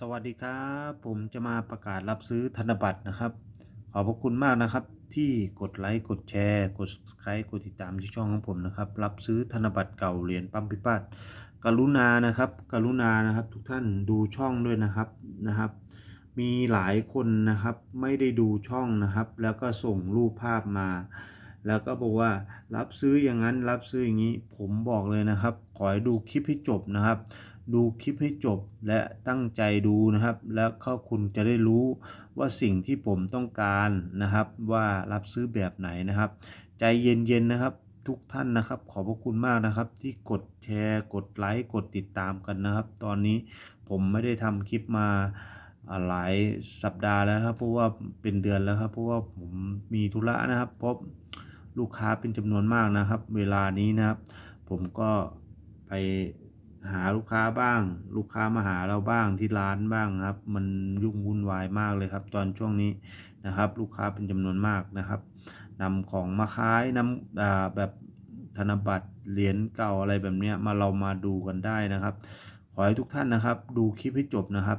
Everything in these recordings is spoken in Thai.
สวัสดีครับ ผมจะมาประกาศรับซื้อธนบัตรนะครับ ขอบพระคุณมากนะครับ ที่กดไลค์กดแชร์กด subscribe กดติดตามที่ช่องของผมนะครับ รับซื้อธนบัตรเก่าเหรียญปั๊มพิพัฒน์กรุณานะครับ กรุณานะครับทุกท่านดูช่องด้วยนะครับนะครับ มีหลายคนนะครับไม่ได้ดูช่องนะครับ แล้วก็ส่งรูปภาพมา แล้วก็บอกว่ารับซื้ออย่างนั้นรับซื้ออย่างนี้ผมบอกเลยนะครับ ขอให้ดูคลิปให้จบนะครับ ดูคลิปให้จบและตั้งใจดูนะครับ แล้วก็คุณจะได้รู้ว่าสิ่งที่ผมต้องการนะครับ ว่ารับซื้อแบบไหนนะครับ ใจเย็นๆนะครับทุกท่านนะครับ ขอบพระคุณมากนะครับ ที่กดแชร์กดไลค์กดติดตามกันนะครับ ตอนนี้ผมไม่ได้ทำคลิปมาหลายสัปดาห์แล้วครับเพราะว่าเป็นเดือนแล้วครับเพราะว่าผมมีธุระนะครับพราะลูกค้าเป็นจำนวนมากนะครับ เวลานี้นะครับ ผมก็ไป หาลูกค้าบ้าง ลูกค้ามาหาเราบ้างที่ร้านบ้างครับ มันยุ่งวุ่นวายมากเลยครับ ตอนช่วงนี้นะครับ ลูกค้าเป็นจำนวนมากนะครับนำของมาขายนำอ่าแบบธนบัตรเหรียญเก่าอะไรแบบเนี้ยมาเรามาดูกันได้นะครับ ขอให้ทุกท่านนะครับ ดูคลิปให้จบนะครับ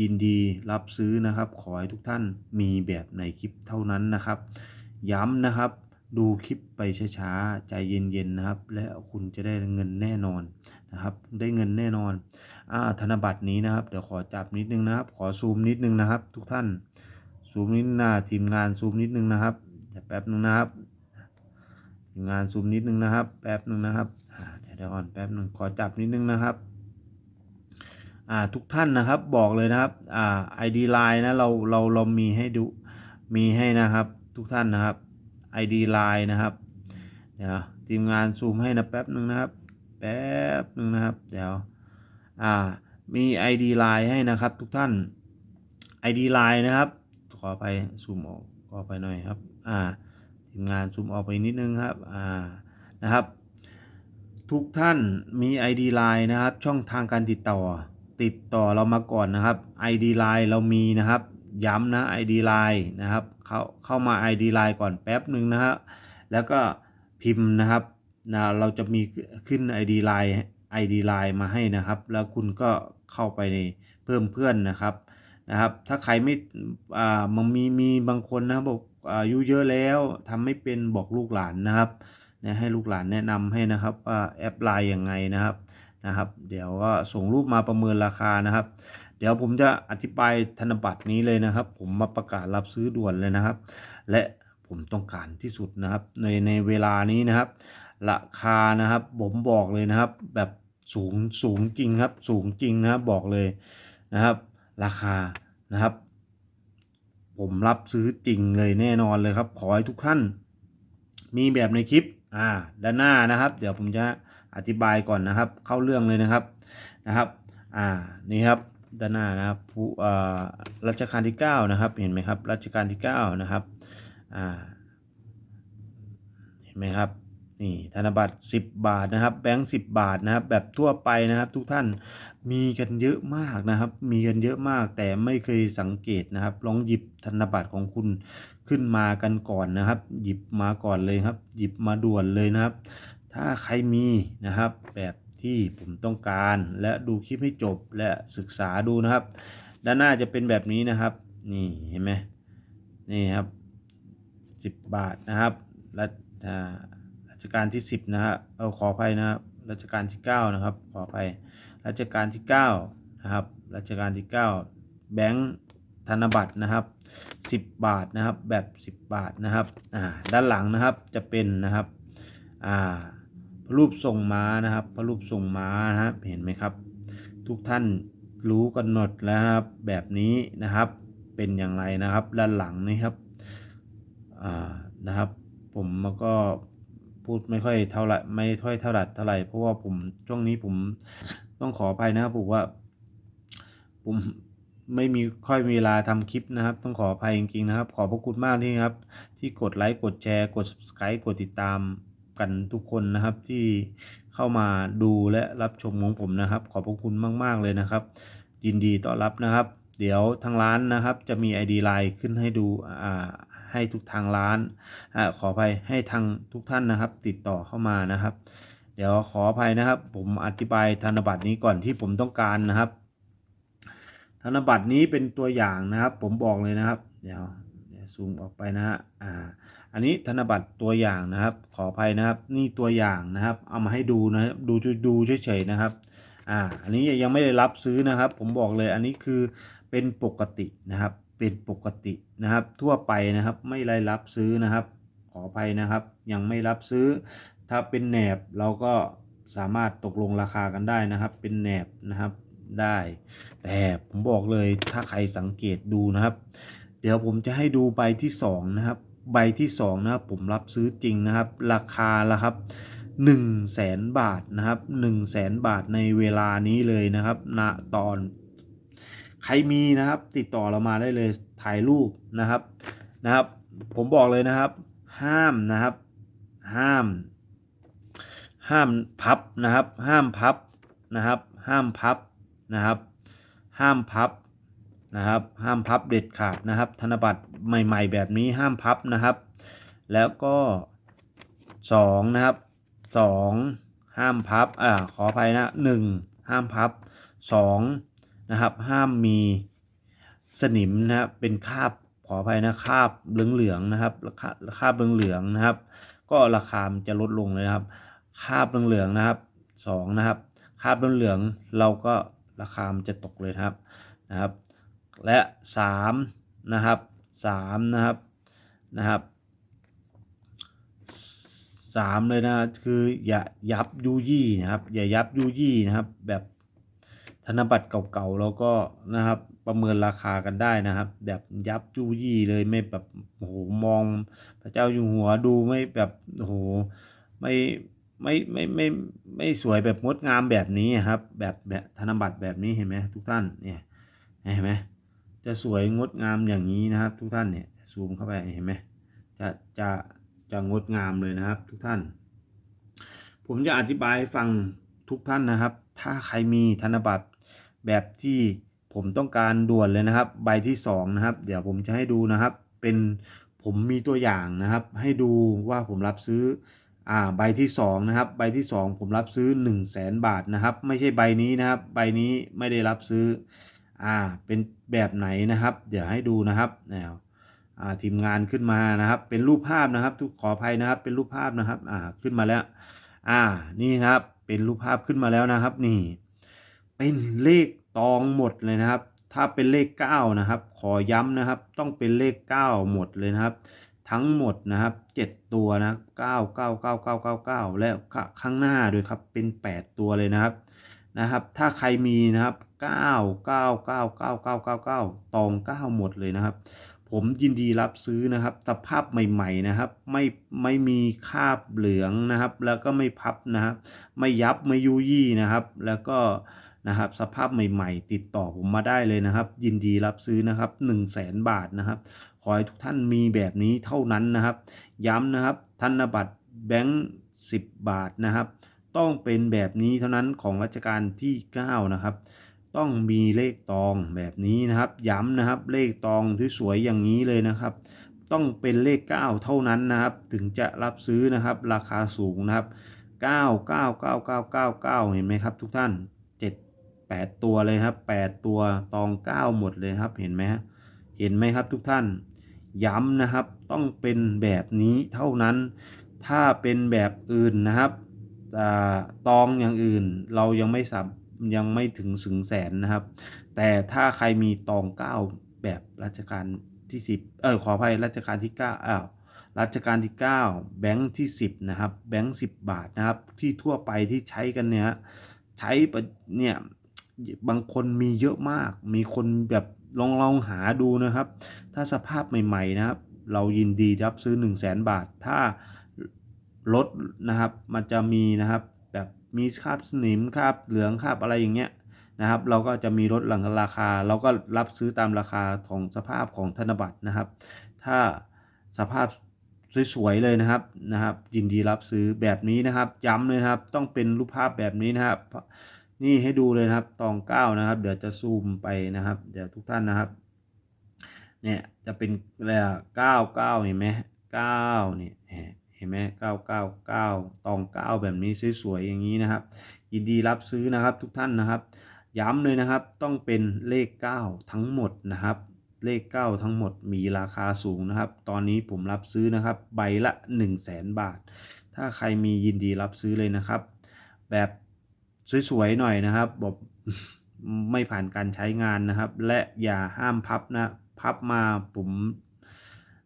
ยินดีรับซื้อนะครับ ขอให้ทุกท่านมีแบบในคลิปเท่านั้นนะครับ ย้ำนะครับ ดูคลิปไปช้าๆใจเย็นๆนะครับ และคุณจะได้เงินแน่นอน นะครับ ได้เงินแน่นอนอ่าธนบัตรนี้นะครับ เดี๋ยวขอจับนิดนึงนะครับ ขอซูมนิดนึงนะครับ ทุกท่าน ซูมนิดหน้าทีมงานซูมนิดนึงนะครับแป๊บนึงนะครับ ทีมงานซูมนิดนึงนะครับ แป๊บนึงนะครับเดี๋ยวเดี๋ยวก่อนแป๊บนึงขอจับนิดนึงนะครับอ่าทุกท่านนะครับบอกเลยนะครับอ่า ID Line นะเราเราเรามีให้ดูมีให้นะครับ ทุกท่านนะครับ ID Line นะครับเดี๋ยวทีมงานซูมให้นะแป๊บหนึ่งนะครับ แป๊บหนึ่งนะครับ เดี๋ยว อ่า มี ID Line ให้นะครับ ทุกท่าน ID Line นะครับ ขอไปซูมออก ขอไปหน่อยครับ อ่า ทีมงานซูมออกไปนิดนึงครับ อ่า นะครับ ทุกท่านมี ID Line นะครับ ช่องทางการติดต่อ ติดต่อเรามาก่อนนะครับ ID Line เรามีนะครับ ย้ำนะ ID Line นะครับ เข้าเข้ามา ID Line ก่อนแป๊บหนึ่งนะครับแล้วก็พิมพ์นะครับ นะเราจะมีขึ้น ID Line ID Line มาให้นะครับ แล้วคุณก็เข้าไปในเพิ่มเพื่อนนะครับนะครับ ถ้าใครไม่อ่ามันมีมีบางคนนะครับบอกอายุเยอะแล้วทำไม่เป็นบอกลูกหลานนะครับนะให้ลูกหลานแนะนำให้นะครับว่าแอปไลน์ยังไงนะครับนะครับ เดี๋ยวก็ส่งรูปมาประเมินราคานะครับ เดี๋ยวผมจะอธิบายธนบัตรนี้เลยนะครับ ผมมาประกาศรับซื้อด่วนเลยนะครับ และผมต้องการที่สุดนะครับในในเวลานี้นะครับ ราคานะครับ ผมบอกเลยนะครับ แบบสูงสูงจริงครับ สูงจริงนะครับบอกเลยนะครับ ราคานะครับ ผมรับซื้อจริงเลยแน่นอนเลยครับ ขอให้ทุกท่าน มีแบบในคลิปอ่าด้านหน้านะครับ เดี๋ยวผมจะอธิบายก่อนนะครับ เข้าเรื่องเลยนะครับนะครับอ่านี่ครับด้านหน้านะครับผู้อ่ารัชกาลที่ 9 นะครับ เห็นไหมครับรัชกาลที่ 9 นะครับอ่าเห็นไหมครับ นี่ธนบัตร 10 บาทนะครับแบงค์10บาทนะครับ แบบทั่วไปนะครับ ทุกท่านมีกันเยอะมากนะครับ มีกันเยอะมากแต่ไม่เคยสังเกตนะครับ ลองหยิบธนบัตรของคุณขึ้นมากันก่อนนะครับ หยิบมาก่อนเลยครับ หยิบมาด่วนเลยนะครับ ถ้าใครมีนะครับ แบบที่ผมต้องการและดูคลิปให้จบและศึกษาดูนะครับ ด้านหน้าจะเป็นแบบนี้นะครับ นี่เห็นไหมนี่ครับ 10 บาทนะครับรัชอ่า รัชกาลที่ 10 นะฮะเอาขออภัยนะครับรัชกาลที่ 9 นะครับ ขออภัยรัชกาลที่ 9 นะครับรัชกาลที่ 9 แบงค์ธนบัตรนะครับ 10 บาทนะครับแบบ 10 บาทนะครับอ่าด้านหลังนะครับจะเป็นนะครับอ่าพระรูปทรงม้านะครับพระรูปทรงม้านะครับเห็นไหมครับ ทุกท่านรู้กันหมดแล้วครับ แบบนี้นะครับเป็นอย่างไรนะครับ ด้านหลังนี่ครับอ่านะครับ ผมก็ พูดไม่ค่อยเท่าไหร่ไม่ค่อยเท่าไหร่เท่าไหร่เพราะว่าผมช่วงนี้ผมต้องขออภัยนะครับผมว่า ผมไม่มีค่อยมีเวลาทำคลิปนะครับ ต้องขออภัยจริงๆนะครับ ขอบพระคุณมากที่ครับ ที่กดไลค์กดแชร์กด subscribe กดติดตามกันทุกคนนะครับที่เข้ามาดูและรับชมของผมนะครับ ขอบพระคุณมาก ๆ เลยนะครับ ยินดีต้อนรับนะครับ เดี๋ยวทางร้านนะครับ จะมี ID Line ขึ้นให้ดูอ่า ให้ทุกทางร้านอขออภัยให้ทางทุกท่านนะครับ ติดต่อเข้ามานะครับ เดี๋ยวขออภัยนะครับ ผมอธิบายธนบัตรนี้ก่อนที่ผมต้องการนะครับ ธนบัตรนี้เป็นตัวอย่างนะครับ ผมบอกเลยนะครับเดี๋ยวเดี๋ยวซูมออกไปนะฮะอ่าอันนี้ธนบัตรตัวอย่างนะครับ ขออภัยนะครับ นี่ตัวอย่างนะครับ เอามาให้ดูนะดูดูเฉยๆนะครับอ่าอันนี้ยังไม่ได้รับซื้อนะครับ ผมบอกเลยอันนี้คือเป็นปกตินะครับ เป็นปกตินะครับ ทั่วไปนะครับไม่ได้รับซื้อนะครับ ขออภัยนะครับ ยังไม่รับซื้อ ถ้าเป็นแหนบเราก็สามารถตกลงราคากันได้นะครับ เป็นแหนบนะครับได้ แต่ผมบอกเลยถ้าใครสังเกตดูนะครับ เดี๋ยวผมจะให้ดูใบที่สองนะครับใบที่สองนะครับผมรับซื้อจริงนะครับ ราคาละครับ1 0 0 0 0แสนบาทนะครับ1 0 0 0 0แสนบาทในเวลานี้เลยนะครับณตอน ใครมีนะครับ ติดต่อเรามาได้เลยถ่ายรูปนะครับนะครับ ผมบอกเลยนะครับ ห้ามนะครับ ห้าม ห้ามพับนะครับ ห้ามพับนะครับ ห้ามพับนะครับ ห้ามพับนะครับ ห้ามพับเด็ดขาดนะครับ ธนบัตรใหม่ ๆ แบบนี้ห้ามพับนะครับ แล้วก็สองนะครับสองห้ามพับอ่าขออภัยนะหนึ่งห้ามพับสอง นะครับ ห้ามมีสนิมนะครับเป็นคราบขออภัยนะคราบเหลืองๆนะครับคราคราบเหลืองๆนะครับ ก็ราคามจะลดลงเลยนะครับคราบเหลืองๆนะครับสองนะครับคราบเหลืองๆเราก็ราคามจะตกเลยนะครับนะครับ และสามนะครับสามนะครับนะครับสามเลยนะคืออย่ายับยุยี่นะครับอย่ายับยุยี่นะครับแบบ ธนบัตรเก่าๆแล้วก็นะครับประเมินราคากันได้นะครับ แบบยับยุยี่เลยไม่แบบโอ้โหมอง พระเจ้าอยู่หัวดูไม่แบบโอ้โหไม่ไม่ไม่ไม่ไม่สวยแบบงดงามแบบนี้ครับ แบบแบบธนบัตรแบบนี้เห็นไหมทุกท่านเนี่ยเห็นไหมจะสวยงดงามอย่างนี้นะครับ ทุกท่านเนี่ยซูมเข้าไปเห็นไหมจะจะจะงดงามเลยนะครับ ทุกท่าน ผมจะอธิบายฟังทุกท่านนะครับ ถ้าใครมีธนบัตร แบบที่ผมต้องการด่วนเลยนะครับ ใบที่สองนะครับ เดี๋ยวผมจะให้ดูนะครับ เป็นผมมีตัวอย่างนะครับ ให้ดูว่าผมรับซื้ออ่าใบที่สองนะครับ ใบที่สองผมรับซื้อ 1 0 0 0 0แสนบาทนะครับ ไม่ใช่ใบนี้นะครับ ใบนี้ไม่ได้รับซื้ออ่าเป็นแบบไหนนะครับ เดี๋ยวให้ดูนะครับแนวอ่าทีมงานขึ้นมานะครับ เป็นรูปภาพนะครับ ทุกขออภัยนะครับ เป็นรูปภาพนะครับอ่าขึ้นมาแล้ว อ่านี่นะครับเป็นรูปภาพขึ้นมาแล้วนะครับ นี่ เป็นเลขตองหมดเลยนะครับ ถ้าเป็นเลข 9 นะครับ ขอย้ำนะครับ ต้องเป็นเลข 9 หมดเลยนะครับ ทั้งหมดนะครับ 7 ตัวนะ 9 9 9 9 9 9 และข้างหน้าด้วยครับ เป็น 8 ตัวเลยนะครับ นะครับ ถ้าใครมีนะครับ 9 9 9 9 9 9 9 ตอง 9 หมดเลยนะครับ ผมยินดีรับซื้อนะครับ สภาพใหม่ๆนะครับ ไม่ไม่มีคราบเหลืองนะครับ แล้วก็ไม่พับนะครับ ไม่ยับไม่ยุยี่นะครับ แล้วก็ นะครับ สภาพใหม่ๆ ติดต่อผมมาได้เลยนะครับ ยินดีรับซื้อนะครับ 1 0 0 0 0แสนบาทนะครับ ขอให้ทุกท่านมีแบบนี้เท่านั้นนะครับ ย้ำนะครับธนบัตรแบงค์10 บาทนะครับ ต้องเป็นแบบนี้เท่านั้นของรัชกาลที่ 9 นะครับ ต้องมีเลขตองแบบนี้นะครับ ย้ำนะครับ เลขตองที่สวยอย่างนี้เลยนะครับ ต้องเป็นเลข 9 เท่านั้นนะครับ ถึงจะรับซื้อนะครับ ราคาสูงนะครับ 9 9 9 9 9 9 เห็นไหมครับทุกท่าน 8 ตัวเลยครับ 8 ตัวตอง 9 หมดเลยครับเห็นไหมฮะเห็นไหมครับทุกท่านย้ำนะครับต้องเป็นแบบนี้เท่านั้น ถ้าเป็นแบบอื่นนะครับตองอย่างอื่นเรายังไม่สับยังไม่ถึงสึงแสนนะครับ แต่ถ้าใครมีตอง9แบบรัชกาลที่10เออขออภัยรัชกาลที่9อ้าวรัชกาลที่ 9 แบงค์ที่ 10 นะครับ แบงค์10 บาทนะครับ ที่ทั่วไปที่ใช้กันเนี่ยใช้เนี่ย บางคนมีเยอะมาก มีคนแบบลองลองหาดูนะครับ ถ้าสภาพใหม่ ๆ นะครับ เรายินดีรับซื้อ 1 0 0 0 0แสนบาท ถ้าลดนะครับ มันจะมีนะครับ แบบมีคราบสนิมคราบเหลืองคราบอะไรอย่างเงี้ยนะครับ เราก็จะมีลดหลังราคา เราก็รับซื้อตามราคาของสภาพของธนบัตรนะครับ ถ้าสภาพสวยๆเลยนะครับนะครับ ยินดีรับซื้อแบบนี้นะครับ ย้ำเลยนะครับ ต้องเป็นรูปภาพแบบนี้นะครับ นี่ให้ดูเลยนะครับตองเก้านะครับ เดี๋ยวจะซูมไปนะครับ เดี๋ยวทุกท่านนะครับ เนี่ยจะเป็นอะไรอะเก้าเก้าเห็นไหมเก้าเนี่ยเห็นไหมเก้าเก้าเก้าตองเก้าแบบนี้สวยๆอย่างนี้นะครับ ยินดีรับซื้อนะครับทุกท่านนะครับ ย้ำเลยนะครับต้องเป็นเลข9ทั้งหมดนะครับเลข 9 ทั้งหมดมีราคาสูงนะครับ ตอนนี้ผมรับซื้อนะครับ ใบละ 1 0 0 0 0แสนบาท ถ้าใครมียินดีรับซื้อเลยนะครับ แบบ สวยๆหน่อยนะครับบอกไม่ผ่านการใช้งานนะครับ และอย่าห้ามพับนะพับมาผม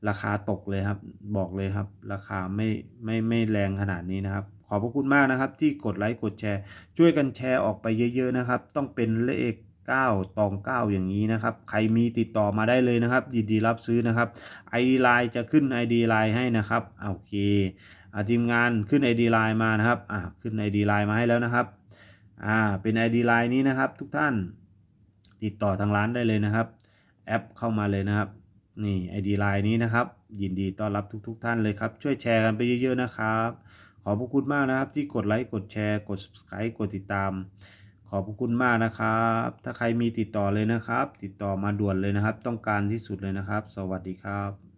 ราคาตกเลยครับ บอกเลยครับ ราคาไม่ไม่ไม่แรงขนาดนี้นะครับ ขอบพระคุณมากนะครับ ที่กดไลค์กดแชร์ ช่วยกันแชร์ออกไปเยอะ ๆนะครับ ต้องเป็นเลข9ตอง 9 อย่างนี้นะครับ ใครมีติดต่อมาได้เลยนะครับยินดีรับซื้อนะครับ ID Line จะขึ้น ID Line ให้นะครับโอเคอาทีมงานขึ้น ID Line มานะครับอ่าขึ้น ID Line มาให้แล้วนะครับ อ่าเป็น ID Line นี้นะครับ ทุกท่านติดต่อทางร้านได้เลยนะครับ แอปเข้ามาเลยนะครับ นี่ ID Line นี้นะครับ ยินดีต้อนรับทุกๆท่านเลยครับ ช่วยแชร์กันไปเยอะๆนะครับ ขอบพระคุณมากนะครับ ที่กดไลค์กดแชร์กด subscribe กดติดตาม ขอบพระคุณมากนะครับ ถ้าใครมีติดต่อเลยนะครับ ติดต่อมาด่วนเลยนะครับ ต้องการที่สุดเลยนะครับ สวัสดีครับ